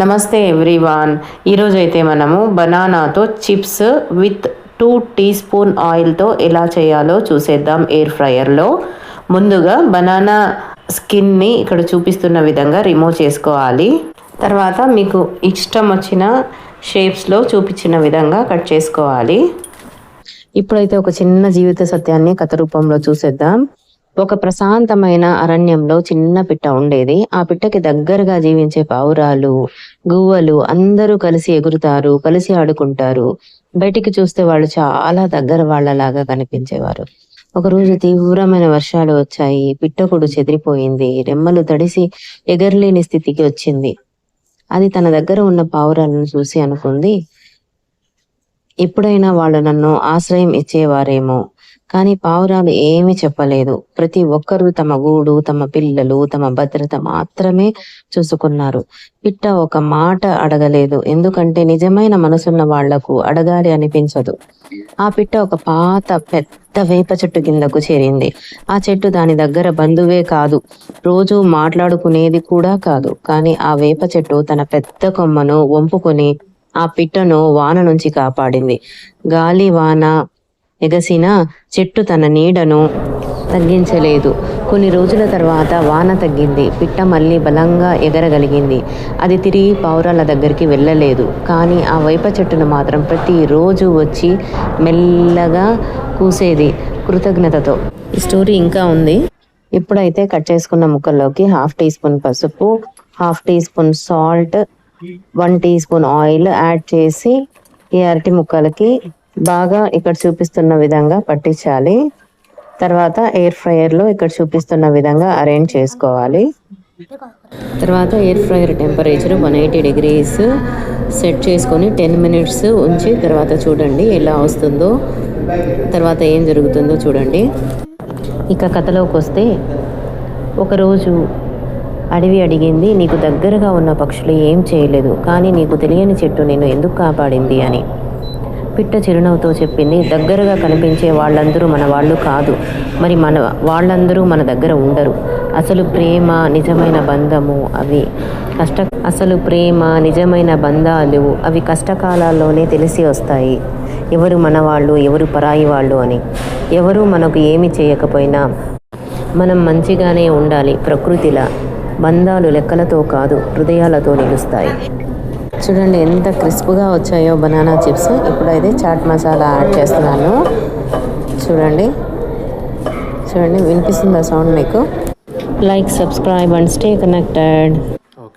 నమస్తే ఎవ్రీవాన్. ఈరోజు అయితే మనము బనానాతో chips with two teaspoon ఆయిల్తో ఎలా చేయాలో చూసేద్దాం ఎయిర్ ఫ్రయర్లో. ముందుగా బనానా స్కిన్ని ఇక్కడ చూపిస్తున్న విధంగా రిమూవ్ చేసుకోవాలి. తర్వాత మీకు ఇష్టం వచ్చిన షేప్స్లో చూపించిన విధంగా కట్ చేసుకోవాలి. ఇప్పుడైతే ఒక చిన్న జీవిత సత్యాన్ని కథ రూపంలో చూసేద్దాం. ఒక ప్రశాంతమైన అరణ్యంలో చిన్న పిట్ట ఉండేది. ఆ పిట్టకి దగ్గరగా జీవించే పావురాలు గువ్వలు అందరూ కలిసి ఎగురుతారు కలిసి ఆడుకుంటారు. బయటికి చూస్తే వాళ్ళు చాలా దగ్గర వాళ్ళలాగా కనిపించేవారు. ఒకరోజు తీవ్రమైన వర్షాలు వచ్చాయి. పిట్టకుడు చెదిరిపోయింది. రెమ్మలు తడిసి ఎగరలేని స్థితికి వచ్చింది. అది తన దగ్గర ఉన్న పావురాలను చూసి అనుకుంది ఎప్పుడైనా వాళ్ళు నన్ను ఆశ్రయం ఇచ్చేవారేమో. కానీ పావురాలు ఏమీ చెప్పలేదు. ప్రతి ఒక్కరూ తమ గూడు తమ పిల్లలు తమ భద్రత మాత్రమే చూసుకున్నారు. పిట్ట ఒక మాట అడగలేదు. ఎందుకంటే నిజమైన మనసున్న వాళ్ళకు అడగాలి అనిపించదు. ఆ పిట్ట ఒక పాత పెద్ద వేప చెట్టు కిందకు చేరింది. ఆ చెట్టు దాని దగ్గర బంధువే కాదు. రోజు మాట్లాడుకునేది కూడా కాదు. కానీ ఆ వేప చెట్టు తన పెద్ద కొమ్మను వంపుకొని ఆ పిట్టను వాన నుంచి కాపాడింది. గాలి వాన ఎగసిన చెట్టు తన నీడను తగ్గించలేదు. కొన్ని రోజుల తర్వాత వాన తగ్గింది. పిట్ట మళ్ళీ బలంగా ఎగరగలిగింది. అది తిరిగి పౌరాల దగ్గరికి వెళ్ళలేదు. కానీ ఆ వైప చెట్టును మాత్రం ప్రతిరోజు వచ్చి మెల్లగా కూసేది కృతజ్ఞతతో. ఈ స్టోరీ ఇంకా ఉంది. ఇప్పుడైతే కట్ చేసుకున్న ముక్కల్లోకి హాఫ్ టీ స్పూన్ పసుపు half teaspoon salt one teaspoon oil add చేసి ఈ అరటి ముక్కలకి బాగా ఇక్కడ చూపిస్తున్న విధంగా పట్టించాలి. తర్వాత ఎయిర్ ఫ్రైయర్లో ఇక్కడ చూపిస్తున్న విధంగా అరేంజ్ చేసుకోవాలి. తర్వాత air fryer temperature one eighty degrees set చేసుకొని టెన్ మినిట్స్ ఉంచి తర్వాత చూడండి ఎలా వస్తుందో తర్వాత ఏం జరుగుతుందో చూడండి. ఇక కథలోకి వస్తే ఒకరోజు అడవి అడిగింది నీకు దగ్గరగా ఉన్న పక్షులు ఏం చేయలేదు కానీ నీకు తెలియని చెట్టు నేను ఎందుకు కాపాడింది? అని. పిట్ట చిరునవ్వుతో చెప్పింది. దగ్గరగా కనిపించే వాళ్ళందరూ మన వాళ్ళు కాదు. మరి మన వాళ్ళందరూ మన దగ్గర ఉండరు. అసలు ప్రేమ నిజమైన బంధము అవి కష్ట అసలు ప్రేమ నిజమైన బంధాలు అవి కష్టకాలాల్లోనే తెలిసి వస్తాయి. ఎవరు మన వాళ్ళు ఎవరు పరాయి వాళ్ళు అని. ఎవరు మనకు ఏమి చేయకపోయినా మనం మంచిగానే ఉండాలి ప్రకృతిలా. బంధాలు లెక్కలతో కాదు హృదయాలతో నిలుస్తాయి. చూడండి ఎంత క్రిస్ప్గా వచ్చాయో బనానా చిప్స్. ఇప్పుడైతే చాట్ మసాలా యాడ్ చేస్తున్నాను. చూడండి. చూడండి వినిపిస్తుందా సౌండ్ మీకు? Like subscribe and stay connected.